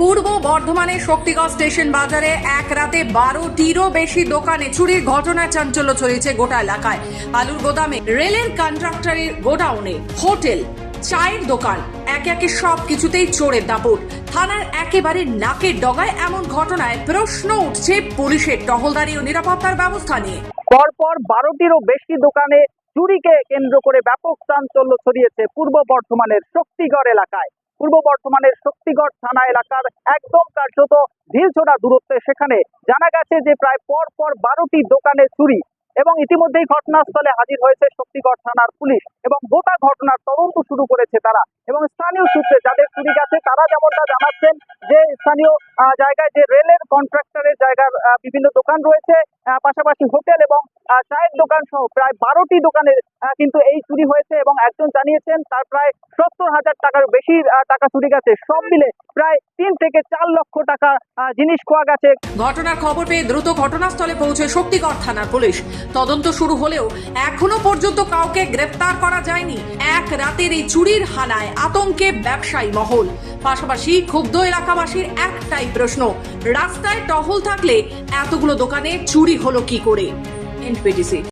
পূর্ব বর্ধমানের শক্তিগড় স্টেশন বাজারে এক রাতে বারোটিরও বেশি দোকানে চুরির ঘটনায় চাঞ্চল্য ছড়িয়েছে গোটা এলাকায়। আলুর গোদামে রেলের কন্ট্রাক্টরের গোডাউনে হোটেল, চায়ের দোকান, একে একে সব কিছুতেই চোরের দাপট। থানার একেবারে নাকের ডগায় এমন ঘটনায় প্রশ্ন উঠছে পুলিশের টহলদারি ও নিরাপত্তার ব্যবস্থা নিয়ে। পরপর বারোটিরও বেশি দোকানে চুরিকে কেন্দ্র করে ব্যাপক চাঞ্চল্য ছড়িয়েছে পূর্ব বর্ধমানের শক্তিগড় এলাকায়। পূর্ব বর্ধমানের শক্তিগড় থানা এলাকার একদম কার্যত ঢিলছোড়া দূরত্বে সেখানে জানা গেছে যে প্রায় পর পর বারোটি দোকানে চুরি এবং ইতিমধ্যেই ঘটনাস্থলে হাজির হয়েছে শক্তিগড় থানার পুলিশ এবং গোটা ঘটনার তদন্ত শুরু করেছে তারা এবং স্থানীয় সূত্রে যাদের চুরি গেছে তারা যেমনটা জানাচ্ছেন যে স্থানীয় জায়গায় যে রেলের কন্ট্রাক্টরের জায়গার বিভিন্ন দোকান রয়েছে পাশাপাশি হোটেল এবং চায়ের দোকান সহ প্রায় বারোটি দোকানের কিন্তু এই চুরি হয়েছে এবং একজন জানিয়েছেন তার প্রায় সত্তর হাজার টাকার বেশি টাকা চুরি গেছে। সব মিলে প্রায় তিন থেকে চার লক্ষ টাকা জিনিস খোয়া গেছে। ঘটনার খবর পেয়ে দ্রুত ঘটনাস্থলে পৌঁছে শক্তিগড় থানার পুলিশ। তদন্ত শুরু হলেও এখনও পর্যন্ত কাউকে গ্রেপ্তার করা যায়নি। এক রাতের এই চুরির হানায় আতঙ্কে ব্যবসায়ী মহল। পাশাপাশি ক্ষুব্ধ এলাকাবাসীর একটাই প্রশ্ন, রাস্তায় টহল থাকলে এতগুলো দোকানে চুরি হলো কি করে? এনপিটিসি।